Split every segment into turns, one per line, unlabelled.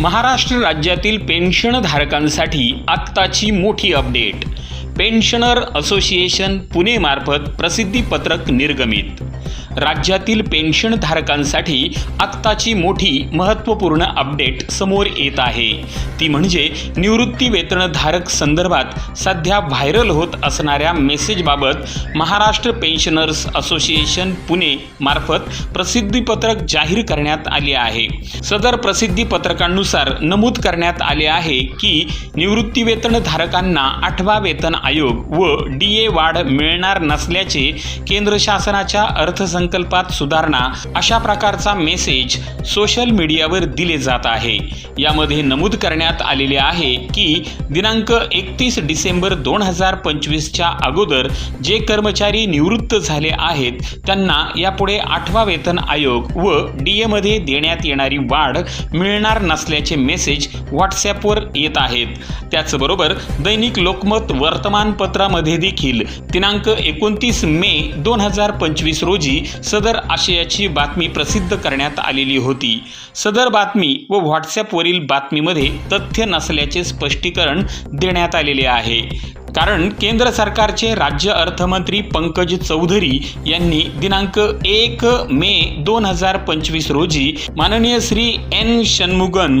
महाराष्ट्र राज्यातील पेन्शनधारकांसाठी आत्ताची मोठी अपडेट. पेन्शनर असोसिएशन पुणेमार्फत प्रसिद्धीपत्रक निर्गमित. राज्यातील पेन्शनधारकांसाठी आत्ताची मोठी महत्त्वपूर्ण अपडेट समोर येत आहे. ती म्हणजे निवृत्ती वेतनधारक संदर्भात सध्या व्हायरल होत असणाऱ्या मेसेजबाबत महाराष्ट्र पेन्शनर्स असोसिएशन पुणे मार्फत प्रसिद्धीपत्रक जाहीर करण्यात आले आहे. सदर प्रसिद्धीपत्रकांनुसार नमूद करण्यात आले आहे की निवृत्तीवेतनधारकांना आठवा वेतन आयोग व डी ए वाढ मिळणार नसल्याचे केंद्र शासनाच्या अर्थसंकल्पात सुधारणा अशा प्रकारचा मेसेज सोशल मीडियावर दिले जात आहे. यामध्ये नमूद करण्यात आलेले आहे की दिनांक एकतीस डिसेंबर दोन हजार पंचवीसच्या अगोदर जे कर्मचारी निवृत्त झाले आहेत त्यांना यापुढे आठवा वेतन आयोग व डी एमध्ये देण्यात येणारी वाढ मिळणार नसल्याचे मेसेज व्हॉट्सॲपवर येत आहेत. त्याचबरोबर दैनिक लोकमत वर्तमान प्रमाणपत्रामध्ये देखील दिनांक एकोणतीस मे दोन हजार पंचवीस रोजी सदर आशयाची बातमी प्रसिद्ध करण्यात आलेली होती. सदर बातमी व व्हॉट्सॲपवरील बातमीमध्ये तथ्य नसल्याचे स्पष्टीकरण देण्यात आलेले आहे. कारण केंद्र सरकारचे राज्य अर्थमंत्री पंकज चौधरी यांनी दिनांक एक मे दोन हजार पंचवीस रोजी माननीय श्री एन षण्मुगन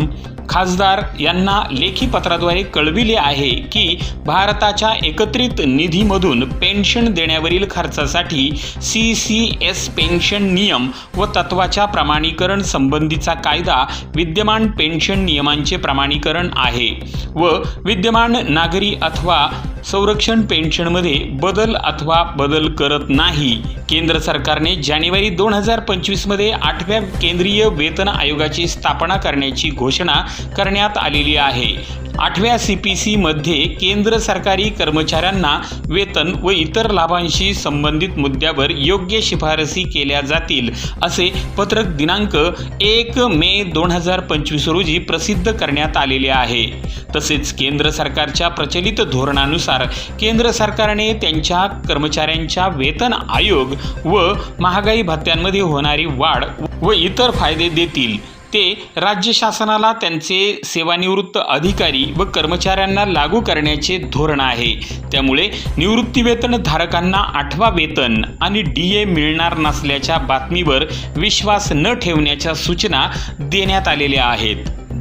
खासदार यांना लेखी पत्राद्वारे कळविले आहे की भारताच्या एकत्रित निधीमधून पेन्शन देण्यावरील खर्चासाठी सी सी एस पेन्शन नियम व तत्वाच्या प्रमाणीकरण संबंधीचा कायदा विद्यमान पेन्शन नियमांचे प्रमाणीकरण आहे व विद्यमान नागरी अथवा संरक्षण पेन्शनमध्ये बदल अथवा बदल करत नाही. केंद्र सरकारने जानेवारी दोन हजार पंचवीसमध्ये आठव्या केंद्रीय वेतन आयोगाची स्थापना करण्याची घोषणा करण्यात आलेली आहे. आठव्या सी पी सीमध्ये केंद्र सरकारी कर्मचाऱ्यांना वेतन व इतर लाभांशी संबंधित मुद्द्यावर योग्य शिफारसी केल्या जातील असे पत्रक दिनांक एक मे दोन हजार पंचवीस रोजी प्रसिद्ध करण्यात आलेले आहे. तसेच केंद्र सरकारच्या प्रचलित धोरणानुसार केंद्र सरकारने त्यांच्या कर्मचाऱ्यांच्या वेतन आयोग व महागाई भत्त्यांमध्ये होणारी वाढ व इतर फायदे देतील. ते राज्य शासनाला त्यांचे सेवानिवृत्त अधिकारी व कर्मचाऱ्यांना लागू करण्याचे धोरण आहे. त्यामुळे निवृत्तीवेतन धारकांना आठवा वेतन आणि डी ए मिळणार नसल्याच्या बातमीवर विश्वास न ठेवण्याच्या सूचना देण्यात आलेल्या आहेत.